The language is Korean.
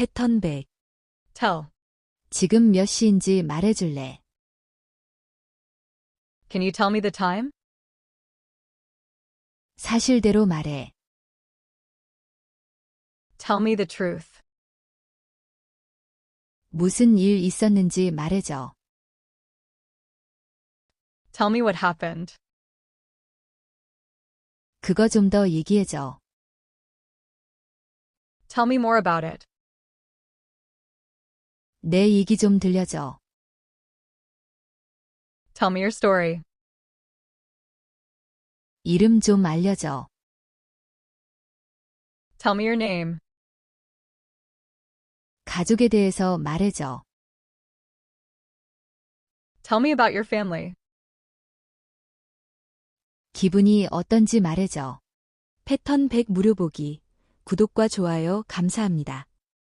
패턴 100. Tell. 지금 몇 시인지 말해줄래? Can you tell me the time? 사실대로 말해. Tell me the truth. 무슨 일 있었는지 말해줘. Tell me what happened. 그거 좀 더 얘기해줘. Tell me more about it. 내 얘기 좀 들려줘. Tell me your story. 이름 좀 알려줘. Tell me your name. 가족에 대해서 말해줘. Tell me about your family. 기분이 어떤지 말해줘. 패턴 100 무료 보기. 구독과 좋아요 감사합니다.